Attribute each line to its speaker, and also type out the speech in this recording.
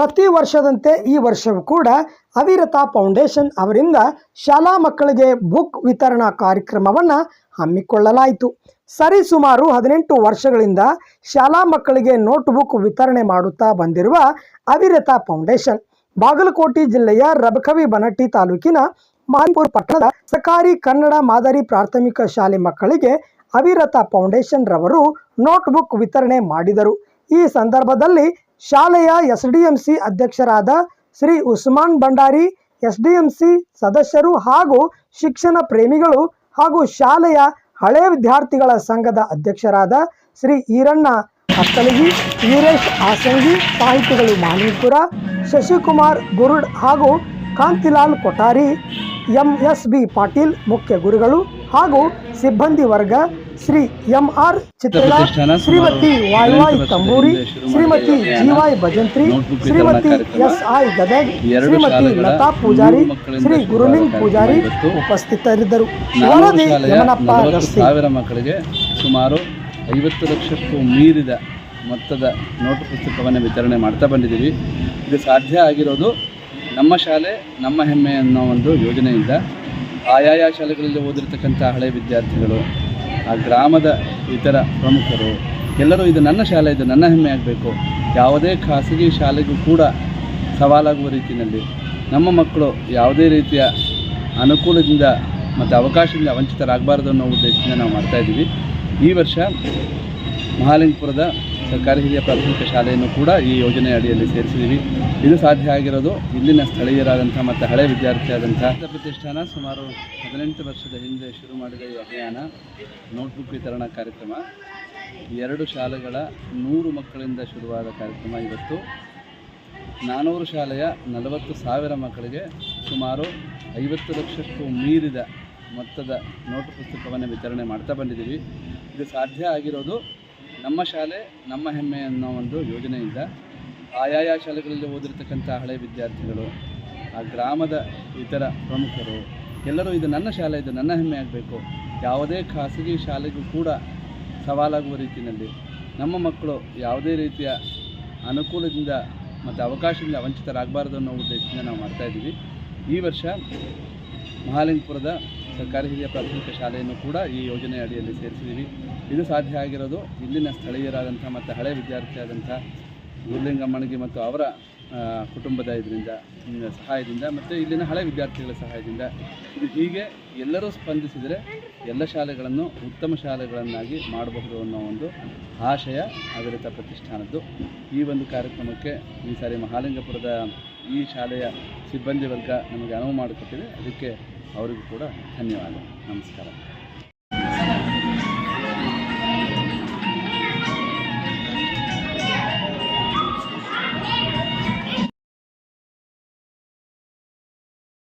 Speaker 1: ಪ್ರತಿ ವರ್ಷದಂತೆ ಈ ವರ್ಷವೂ ಕೂಡ ಅವಿರತ ಫೌಂಡೇಶನ್ ಅವರಿಂದ ಶಾಲಾ ಮಕ್ಕಳಿಗೆ ಬುಕ್ ವಿತರಣಾ ಕಾರ್ಯಕ್ರಮವನ್ನು ಹಮ್ಮಿಕೊಳ್ಳಲಾಯಿತು. ಸರಿಸುಮಾರು ಹದಿನೆಂಟು ವರ್ಷಗಳಿಂದ ಶಾಲಾ ಮಕ್ಕಳಿಗೆ ನೋಟ್ಬುಕ್ ವಿತರಣೆ ಮಾಡುತ್ತಾ ಬಂದಿರುವ ಅವಿರತ ಫೌಂಡೇಶನ್, ಬಾಗಲಕೋಟೆ ಜಿಲ್ಲೆಯ ರಬಕವಿ ಬನಟ್ಟಿ ತಾಲೂಕಿನ ಮಾನ್ಪುರ್ ಪಟ್ಟಣದ ಸರ್ಕಾರಿ ಕನ್ನಡ ಮಾದರಿ ಪ್ರಾಥಮಿಕ ಶಾಲೆ ಮಕ್ಕಳಿಗೆ ಅವಿರತ ಫೌಂಡೇಶನ್ ರವರು ನೋಟ್ಬುಕ್ ವಿತರಣೆ ಮಾಡಿದರು. ಈ ಸಂದರ್ಭದಲ್ಲಿ ಶಾಲೆಯ ಎಸ್ಡಿಎಂಸಿ ಅಧ್ಯಕ್ಷರಾದ ಶ್ರೀ ಉಸ್ಮಾನ್ ಭಂಡಾರಿ, ಎಸ್ಡಿಎಂಸಿ ಸದಸ್ಯರು ಹಾಗೂ ಶಿಕ್ಷಣ ಪ್ರೇಮಿಗಳು ಹಾಗೂ ಶಾಲೆಯ ಹಳೆ ವಿದ್ಯಾರ್ಥಿಗಳ ಸಂಘದ ಅಧ್ಯಕ್ಷರಾದ ಶ್ರೀ ಈರಣ್ಣ ಹತ್ತಲಗಿ ವೀರೇಶ್ ಆಸಂಗಿ ಸಾಹಿತಿಗಳು ಮಾಲಿಪುರ ಶಶಿಕುಮಾರ್ ಗುರುಡ್ ಹಾಗೂ Kantilal Kothari M S B Patil ಮುಖ್ಯ ಗುರುಗಳು ಹಾಗೂ ಸಿಬ್ಬಂದಿ ವರ್ಗ ಶ್ರೀ ಎಂ ಆರ್
Speaker 2: ಚಿತ್ರದ
Speaker 1: Shrimati Y Y Tamburi Shrimati G Y Bhajantri Shrimati S I Gadag Shrimati Lata Pujari Shri Guruling Pujari ಉಪಸ್ಥಿತರಿದ್ದರು.
Speaker 2: ಸಾವಿರ ಮಕ್ಕಳಿಗೆ ಸುಮಾರು ಐವತ್ತು ಲಕ್ಷಕ್ಕೂ ಮೀರಿದ ಮೊತ್ತದ ನೋಟು ಪುಸ್ತಕವನ್ನು ವಿತರಣೆ ಮಾಡ್ತಾ ಬಂದಿದ್ದೀವಿ. ಇದು ಸಾಧ್ಯ ಆಗಿರೋದು ನಮ್ಮ ಶಾಲೆ ನಮ್ಮ ಹೆಮ್ಮೆ ಅನ್ನೋ ಒಂದು ಯೋಜನೆಯಿಂದ. ಆಯಾಯ ಶಾಲೆಗಳಲ್ಲಿ ಓದಿರ್ತಕ್ಕಂಥ ಹಳೆ ವಿದ್ಯಾರ್ಥಿಗಳು ಆ ಗ್ರಾಮದ ಇತರ ಪ್ರಮುಖರು ಎಲ್ಲರೂ ಇದು ನನ್ನ ಶಾಲೆ, ಇದು ನನ್ನ ಹೆಮ್ಮೆ ಆಗಬೇಕು. ಯಾವುದೇ ಖಾಸಗಿ ಶಾಲೆಗೂ ಕೂಡ ಸವಾಲಾಗುವ ರೀತಿಯಲ್ಲಿ ನಮ್ಮ ಮಕ್ಕಳು ಯಾವುದೇ ರೀತಿಯ ಅನುಕೂಲದಿಂದ ಮತ್ತು ಅವಕಾಶದಿಂದ ವಂಚಿತರಾಗಬಾರ್ದು ಅನ್ನೋ ಉದ್ದೇಶದಿಂದ ನಾವು ಮಾಡ್ತಾಯಿದ್ದೀವಿ ಈ ವರ್ಷ ಮಹಾಲಿಂಗಪುರದ ಸರ್ಕಾರಿ ಹಿರಿಯ ಪ್ರಾಥಮಿಕ ಶಾಲೆಯನ್ನು ಕೂಡ ಈ ಯೋಜನೆ ಅಡಿಯಲ್ಲಿ ಸೇರಿಸಿದ್ದೀವಿ. ಇದು ಸಾಧ್ಯ ಆಗಿರೋದು ಇಲ್ಲಿನ ಸ್ಥಳೀಯರಾದಂಥ ಮತ್ತು ಹಳೆ ವಿದ್ಯಾರ್ಥಿಯಾದಂಥ ಪ್ರತಿಷ್ಠಾನ ಸುಮಾರು ಹದಿನೆಂಟು ವರ್ಷದ ಹಿಂದೆ ಶುರು ಮಾಡಿದ ಈ ಅಭಿಯಾನ, ನೋಟ್ಬುಕ್ ವಿತರಣಾ ಕಾರ್ಯಕ್ರಮ. ಎರಡು ಶಾಲೆಗಳ ನೂರು ಮಕ್ಕಳಿಂದ ಶುರುವಾದ ಕಾರ್ಯಕ್ರಮ ಇವತ್ತು. ನಾನೂರು ಶಾಲೆಯ ನಲವತ್ತು ಸಾವಿರ ಮಕ್ಕಳಿಗೆ ಸುಮಾರು ಐವತ್ತು ಲಕ್ಷಕ್ಕೂ ಮೀರಿದ ಮೊತ್ತದ ನೋಟು ಪುಸ್ತಕವನ್ನು ವಿತರಣೆ ಮಾಡ್ತಾ ಬಂದಿದ್ದೀವಿ. ಇದು ಸಾಧ್ಯ ಆಗಿರೋದು ನಮ್ಮ ಶಾಲೆ ನಮ್ಮ ಹೆಮ್ಮೆ ಅನ್ನೋ ಒಂದು ಯೋಜನೆಯಿಂದ ಆಯಾಯ ಶಾಲೆಗಳಲ್ಲಿ ಓದಿರ್ತಕ್ಕಂಥ ಹಳೆ ವಿದ್ಯಾರ್ಥಿಗಳು, ಆ ಗ್ರಾಮದ ಇತರ ಪ್ರಮುಖರು, ಎಲ್ಲರೂ ಇದು ನನ್ನ ಶಾಲೆ, ಇದು ನನ್ನ ಹೆಮ್ಮೆ ಆಗಬೇಕು. ಯಾವುದೇ ಖಾಸಗಿ ಶಾಲೆಗೂ ಕೂಡ ಸವಾಲಾಗುವ ರೀತಿಯಲ್ಲಿ ನಮ್ಮ ಮಕ್ಕಳು ಯಾವುದೇ ರೀತಿಯ ಅನುಕೂಲದಿಂದ ಮತ್ತು ಅವಕಾಶದಿಂದ ವಂಚಿತರಾಗಬಾರ್ದು ಅನ್ನೋ ಉದ್ದೇಶದಿಂದ ನಾವು ಮಾಡ್ತಾಯಿದ್ದೀವಿ ಈ ವರ್ಷ ಮಹಾಲಿಂಗಪುರದ ಸರ್ಕಾರಿ ಹಿರಿಯ ಪ್ರಾಥಮಿಕ ಶಾಲೆಯನ್ನು ಕೂಡ ಈ ಯೋಜನೆ ಅಡಿಯಲ್ಲಿ ಸೇರಿಸಿದ್ದೀವಿ. ಇದು ಸಾಧ್ಯ ಆಗಿರೋದು ಇಲ್ಲಿನ ಸ್ಥಳೀಯರಾದಂಥ ಮತ್ತು ಹಳೆ ವಿದ್ಯಾರ್ಥಿಯಾದಂಥ ಗುರುಲಿಂಗಮ್ಮನಿಗೆ ಮತ್ತು ಅವರ ಕುಟುಂಬದ ಇದರಿಂದ ಸಹಾಯದಿಂದ ಮತ್ತು ಇಲ್ಲಿನ ಹಳೆ ವಿದ್ಯಾರ್ಥಿಗಳ ಸಹಾಯದಿಂದ ಹೀಗೆ ಎಲ್ಲರೂ ಸ್ಪಂದಿಸಿದರೆ ಎಲ್ಲ ಶಾಲೆಗಳನ್ನು ಉತ್ತಮ ಶಾಲೆಗಳನ್ನಾಗಿ ಮಾಡಬಹುದು ಅನ್ನೋ ಒಂದು ಆಶಯ ಆಡಳಿತ ಪ್ರತಿಷ್ಠಾನದ್ದು. ಈ ಒಂದು ಕಾರ್ಯಕ್ರಮಕ್ಕೆ ಈ ಸಾರಿ ಮಹಾಲಿಂಗಪುರದ ಈ ಶಾಲೆಯ ಸಿಬ್ಬಂದಿ ವರ್ಗ ನಮಗೆ ಅನುವು ಮಾಡಿಕೊಟ್ಟಿದೆ. ಅದಕ್ಕೆ ಅವರಿಗೂ ಕೂಡ ಧನ್ಯವಾದ. ನಮಸ್ಕಾರ.